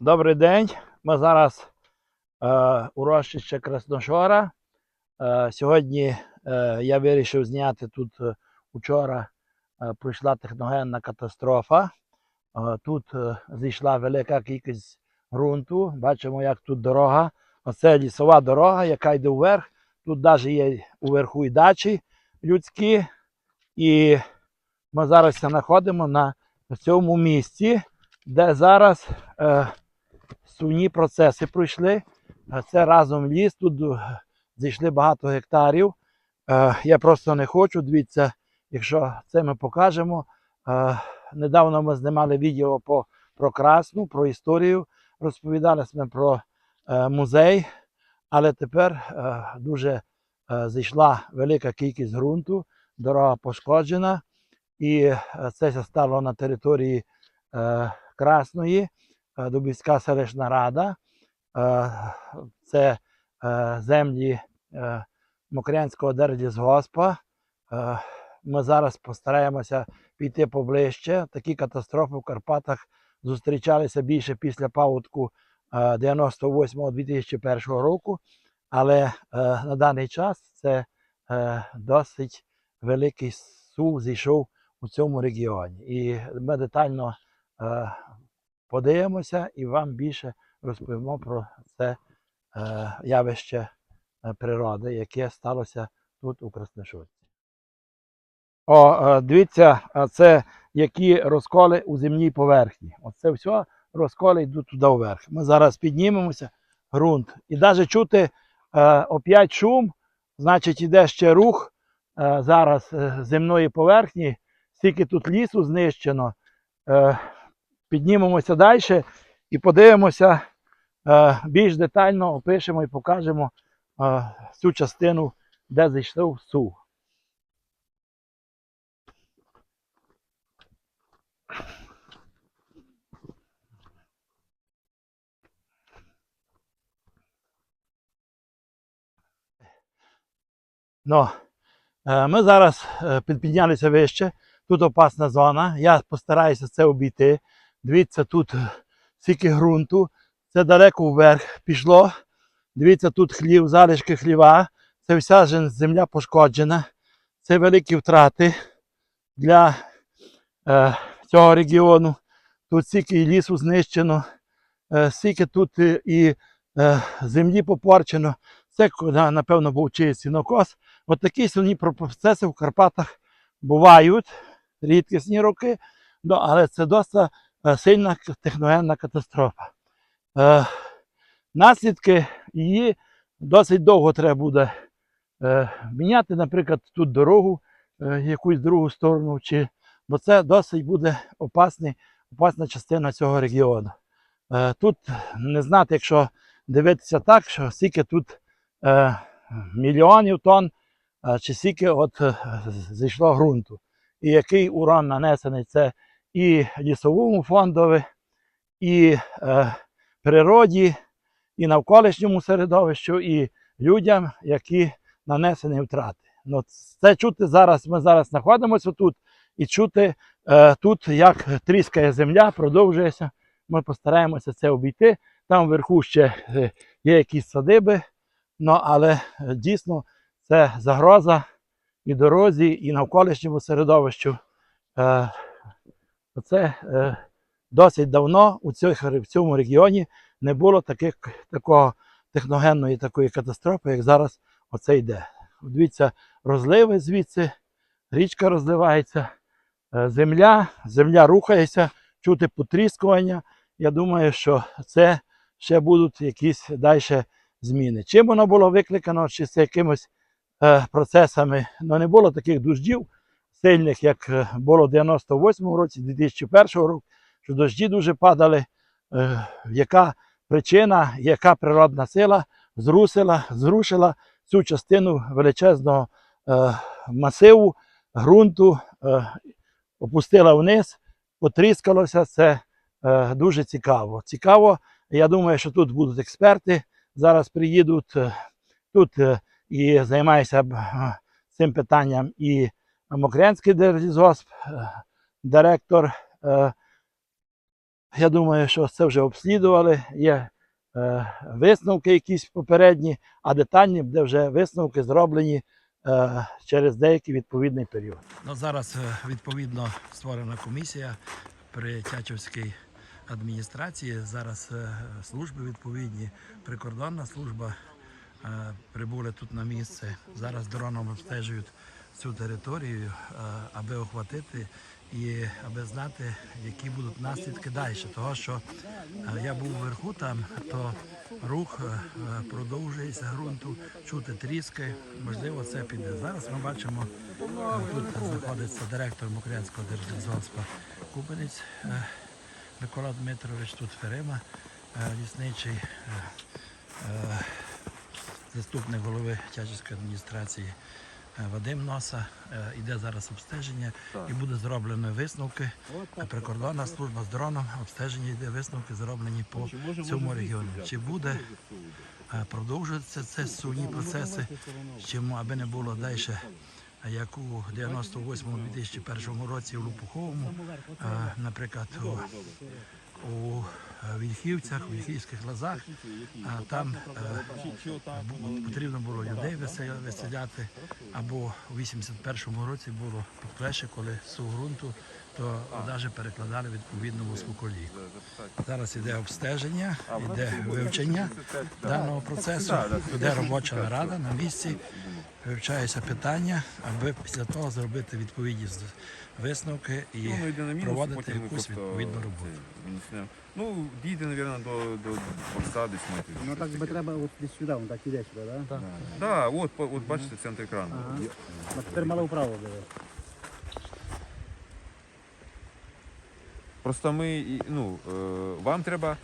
Добрий день. Ми зараз е, у Рощище Красношора. Е, сьогодні е, я вирішив зняти тут е, учора е, пройшла техногенна катастрофа. Е, тут е, зійшла велика кількість ґрунту. Бачимо, як тут дорога. Оце лісова дорога, яка йде вверх. Тут навіть є уверху і дачі людські. І ми зараз знаходимо на цьому місці, де зараз е, сувні процеси пройшли. Е, Це разом ліс, тут е, зійшли багато гектарів. Е, я просто не хочу. Дивіться, якщо це ми покажемо. Е, недавно ми знімали відео по, про Красну, про історію. Розповідали ми про е, музей, але тепер е, дуже е, зійшла велика кількість ґрунту, дорога пошкоджена. І е, це стало на території е, Красної, е, Дубівська селищна рада. Е, це е, землі Мокрянського держлісгоспа. Ми зараз постараємося піти поближче. Такі катастрофи в Карпатах зустрічалися більше після паводку е, 98-2001 року. Але на даний час це досить великий сув зійшов у цьому регіоні. І ми детально е, подивимося і вам більше розповімо про це е, явище е, природи, яке сталося тут у Красношутці. О, дивіться, це які розколи у земній поверхні. Оце все розколи йдуть туди вверх. Ми зараз піднімемося, ґрунт. І навіть чути опять шум, значить іде ще рух зараз земної поверхні, скільки тут лісу знищено. Піднімемося далі і подивимося, е, більш детально опишемо і покажемо е, цю частину, де зайшов сув. Ну, е, ми зараз піднялися вище. Тут опасна зона. Я постараюся це обійти. Дивіться, тут е, стільки ґрунту. Це далеко вверх пішло. Дивіться, тут хлів, залишки хліва. Це вся земля пошкоджена. Це великі втрати для е, цього регіону. Тут стільки лісу знищено, е, стільки тут і, і е, землі попорчено. Це напевно був чиїсь сінокос. От такі сьогодні процеси в Карпатах бувають, рідкісні роки, ну, але це досить е, сильна техногенна катастрофа. Е, наслідки її досить довго треба буде е, міняти, наприклад, тут дорогу, е, якусь другу сторону, чи, бо це досить буде опасний, опасна частина цього регіону. Е, тут не знати, якщо дивитися так, що скільки тут е, мільйонів тонн чи скільки от е, зійшло ґрунту. І який урон нанесений це і лісовому фондові, і е, природі, і навколишньому середовищу, і людям, які нанесені втрати. Ну, це чути зараз. Ми зараз знаходимося тут і чути е, тут, як тріскає земля, продовжується. Ми постараємося це обійти. Там вверху ще е, є якісь садиби, ну, але е, дійсно це загроза і дорозі, і навколишньому середовищу. Е, Це е, досить давно у цьому, в цьому регіоні не було таких, такого техногенної такої катастрофи, як зараз оце йде. Дивіться, розливи звідси, річка розливається, е, земля, земля рухається, чути потріскування. Я думаю, що це ще будуть якісь далі зміни. Чим воно було викликано, чи з якимось е, процесами. Ну, не було таких дождів сильних, як е, було в 98-му році, 2001 року, що дожді дуже падали. Е, яка причина, яка природна сила зрушила, зрушила цю частину величезного е, масиву ґрунту, опустила вниз, потріскалося. Це дуже цікаво. Цікаво. Я думаю, що тут будуть експерти. Зараз приїдуть тут і займаюся цим питанням і Мокрянський держлісгосп, е, директор е, Я думаю, що це вже обслідували. Є е, висновки якісь попередні, а детальні буде вже висновки зроблені через деякий відповідний період. Ну, зараз відповідно створена комісія при Тячівській адміністрації. Зараз служби відповідні, прикордонна служба прибули тут на місце. Зараз дроном обстежують цю територію, е, аби охватити і аби знати, які будуть наслідки далі. Того, що е, я був вверху там, то рух е, продовжується ґрунту, чути тріски. Можливо, це піде. Зараз ми бачимо, тут знаходиться директор Мокрянського держлісгоспа Купенець е, Микола Дмитрович, тут Ферима лісничий. Заступник голови Тячівської адміністрації Вадим Носа. Е, Іде зараз обстеження і буде зроблено висновки. Е, Прикордонна служба з дроном обстеження йде висновки зроблені по цьому регіоні. Чи буде? Е, продовжуватися це сувні процеси, чому аби не було далі, як у 98-2001 році в Лопуховому, е, наприклад, у, е, Вільхівцях, у Вільхівських лазах, а там е, потрібно було людей виселяти, або у 81-му році було підплеще, коли сув ґрунту, то навіть перекладали відповідно вузькоколійку. Зараз іде обстеження, іде вивчення даного процесу, іде робоча нарада на місці, вивчаються питання, аби після того зробити відповідні висновки і Ну, йде мінус, проводити якусь відповідну роботу. Ну, дійде, мабуть, до, до борста десь метрів. Ну так би треба от десь сюди, он так іде сюди, так? Да? Так, да, от, по- от бачите, центр екрану. Ага. А тепер мало вправо буде. Просто ми, ну, е, вам треба,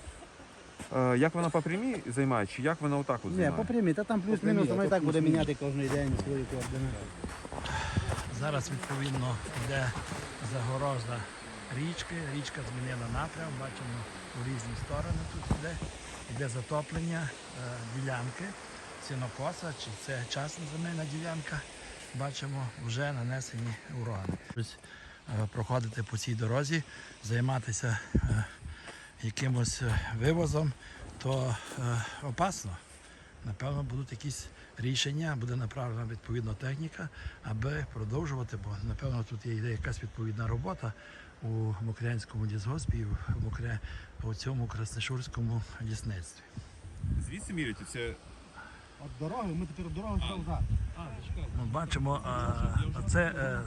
е, як вона по прямій займає, чи як вона отак от Ні, займає? по прямій, та там плюс-мінус, воно і так буде міняти кожен день свої координати. Зараз відповідно йде загорожа річки. Річка змінила напрям, бачимо у різні сторони тут йде. Йде затоплення е, ділянки, сінокоса, чи це частна земельна ділянка. Бачимо, вже нанесені урани. Е, Проходити по цій дорозі, займатися е, якимось е, вивозом, то опасно. Напевно, будуть якісь рішення, буде направлена відповідна техніка, аби продовжувати, бо напевно тут є йде якась відповідна робота у Мокрянському лісгоспі, і в Мокря... у цьому Красношурському лісництві. Звідси міряти, це От дороги, ми тепер дорогу назад. Ми бачимо, а, оце, е,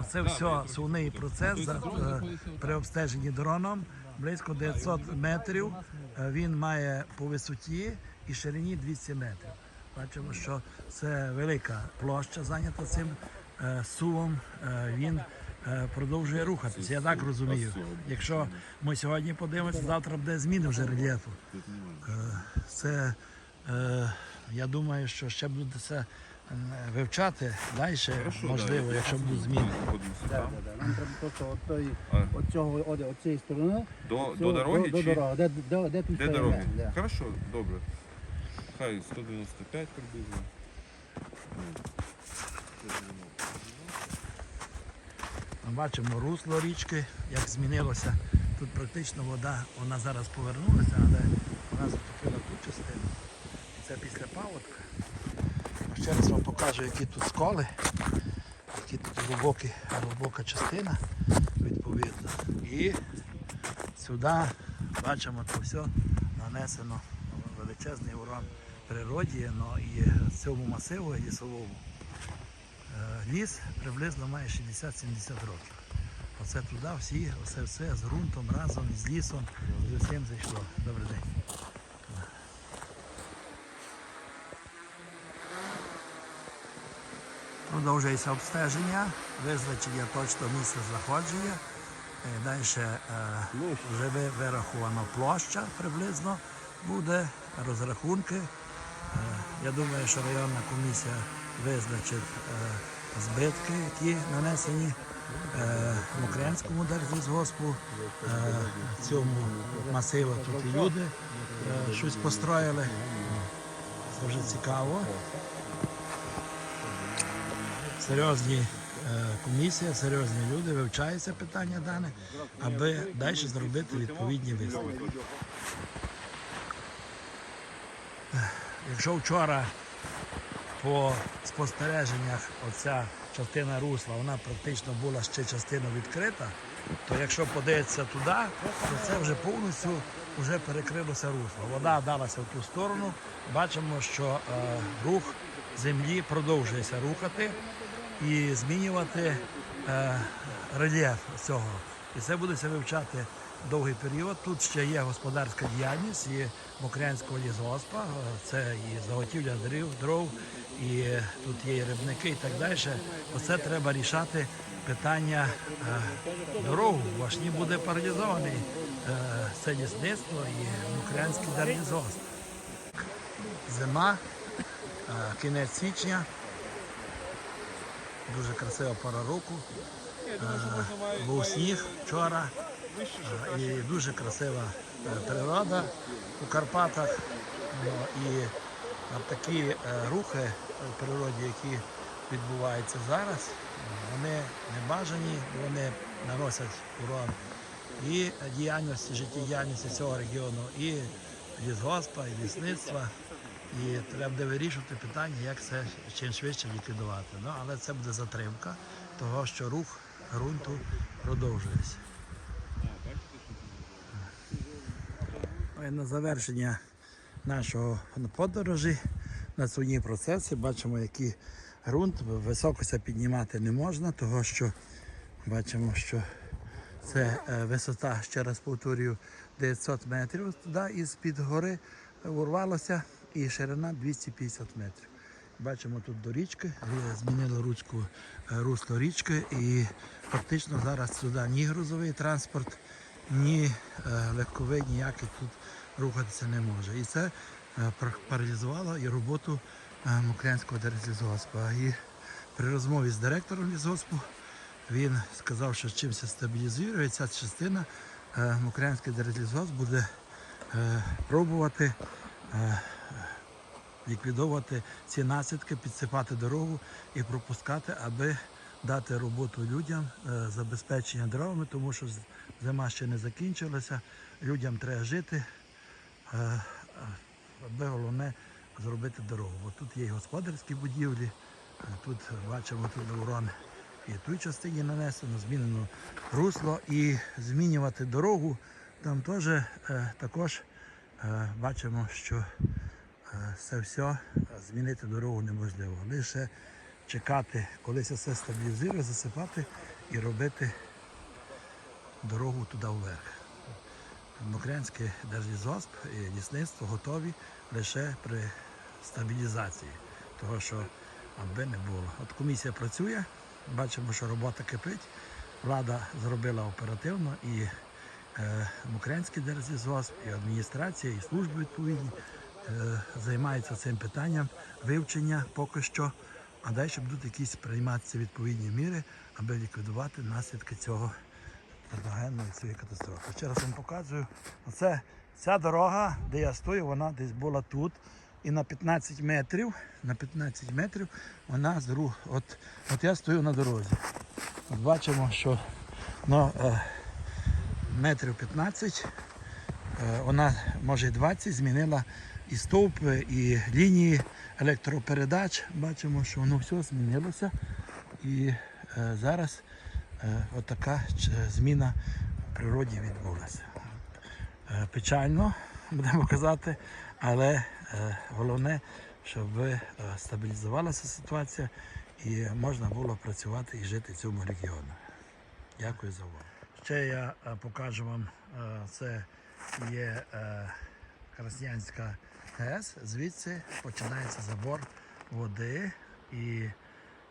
оце все сувний процес за, е, при обстеженні дроном. Близько 900 метрів. Е, Він має по висоті і ширині 200 метрів. Бачимо, що це велика площа зайнята цим е, сувом. Він продовжує рухатися. Я так розумію. Якщо ми сьогодні подивимося, завтра буде зміни вже рельєфу. Це я думаю, що ще буде це вивчати далі, можливо, да, якщо будуть зміни. Да, да, да. Нам треба просто от тої, А. от цього, от, от цієї сторони. До, цього- до дороги до, чи до дороги, де, де, де тут де дороги? Да. Хорошо, добре. Хай 195 приблизно. Ми бачимо русло річки, як змінилося. Тут практично вода, вона зараз повернулася, але вона затопила ту частину. Це після паводка. Ще раз вам покажу, які тут сколи, які тут глибокі, глибока частина, відповідно. І сюди бачимо, то все нанесено величезний урон природі, ну і цьому масиву лісовому. Е, Ліс приблизно має 60-70 років. Оце туди всі, оце все з ґрунтом разом з лісом, з усім зайшло. Добрий день. Продовжується обстеження, визначення точного місця знаходження. Далі вже ви- вирахована площа приблизно буде, розрахунки. Е, Я думаю, що районна комісія визначить е, збитки, які нанесені е, Мокрянському держлісгоспу, е, цьому масиву тут люди е, щось построїли. Це вже цікаво. Серйозні комісія, серйозні люди, вивчає це питання дане, аби далі зробити відповідні висновки. Якщо вчора по спостереженнях оця частина русла, вона практично була ще частина відкрита, то якщо подивитися туди, то це вже повністю вже перекрилося русло. Вода далася в ту сторону. Бачимо, що е, рух землі продовжується рухати і змінювати е, рельєф цього. І це буде вивчати довгий період. Тут ще є господарська діяльність і Мокрянського лісгоспа, це і заготівля дрів, дров, і тут є і рибники і так далі. Оце треба рішати питання е, дорогу. В Вашні буде паралізований е, це лісництво і Мокрянський держлісгосп. Зима, е, кінець січня. Дуже красива пора року. Е, Був сніг вчора. Е, І дуже красива е, природа у Карпатах. Ну, І такі рухи в природі, які відбуваються зараз, вони не бажані, вони наносять урон і діяльності, життєдіяльності цього регіону, і лісгоспа, і лісництва. І треба буде вирішувати питання, як це чим швидше ліквідувати. Ну, але це буде затримка того, що рух ґрунту продовжується. І на завершення нашого подорожі на своїй процесі бачимо, який ґрунт високося піднімати не можна, того що бачимо, що це е, висота, ще раз повторюю, 900 метрів туди із під гори урвалося і ширина 250 метрів. Бачимо тут до річки, е, змінили ручку е, русло річки і фактично зараз сюди ні грузовий транспорт, ні е, легковий ніякий тут рухатися не може. І це паралізувало і роботу Муклянського держлісгоспа. І при розмові з директором лісгоспу він сказав, що чим це стабілізує, ця частина Муклянський держлісгосп буде пробувати ліквідовувати ці наслідки, підсипати дорогу і пропускати, аби дати роботу людям, е, забезпечення дровами, тому що зима ще не закінчилася, людям треба жити, е, е, аби головне зробити дорогу. Бо тут є і господарські будівлі, тут бачимо тут урон і той частині нанесено, змінено русло і змінювати дорогу. Там теж також бачимо, що це все е, змінити дорогу неможливо. Лише чекати, коли все стабілізує, засипати і робити дорогу туди вверх. Мокрянське держлізосп і лісництво готові лише при стабілізації, того що аби не було. От комісія працює, бачимо, що робота кипить. Влада зробила оперативно і е, Мокрянський держлізосп, і адміністрація, і служби відповідні е, займаються цим питанням вивчення поки що, а далі будуть якісь прийматися відповідні міри, аби ліквідувати наслідки цього техногенної цієї катастрофи. Ще раз вам показую. Оце ця дорога, де я стою, вона десь була тут. І на 15 метрів, на 15 метрів вона з рух. От, от я стою на дорозі. От бачимо, що ну, е, метрів 15 Е, вона може і 20 змінила і стовпи, і лінії електропередач. Бачимо, що воно все змінилося. І е, зараз е, отака зміна в природі відбулася. Е, печально, будемо казати, але е, головне, щоб е, стабілізувалася ситуація і можна було працювати і жити в цьому регіоні. Дякую за увагу. Ще я е, покажу вам, е, це є Краснянська ГЕС. Звідси починається забор води і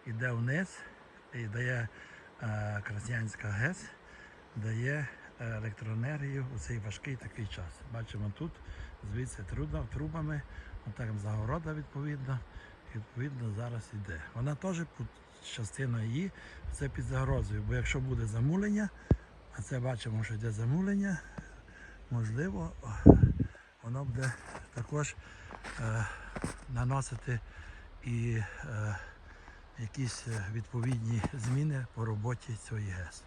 йде вниз і дає е, Краснянська ГЕС, дає електроенергію у цей важкий такий час. Бачимо тут, звідси трудно, трубами, отак загорода відповідно. Відповідно, зараз йде. Вона теж частина її це під загрозою, бо якщо буде замулення, а це бачимо, що йде замулення, можливо, воно буде також е, наносити і е, якісь е, відповідні зміни по роботі цієї ГЕС.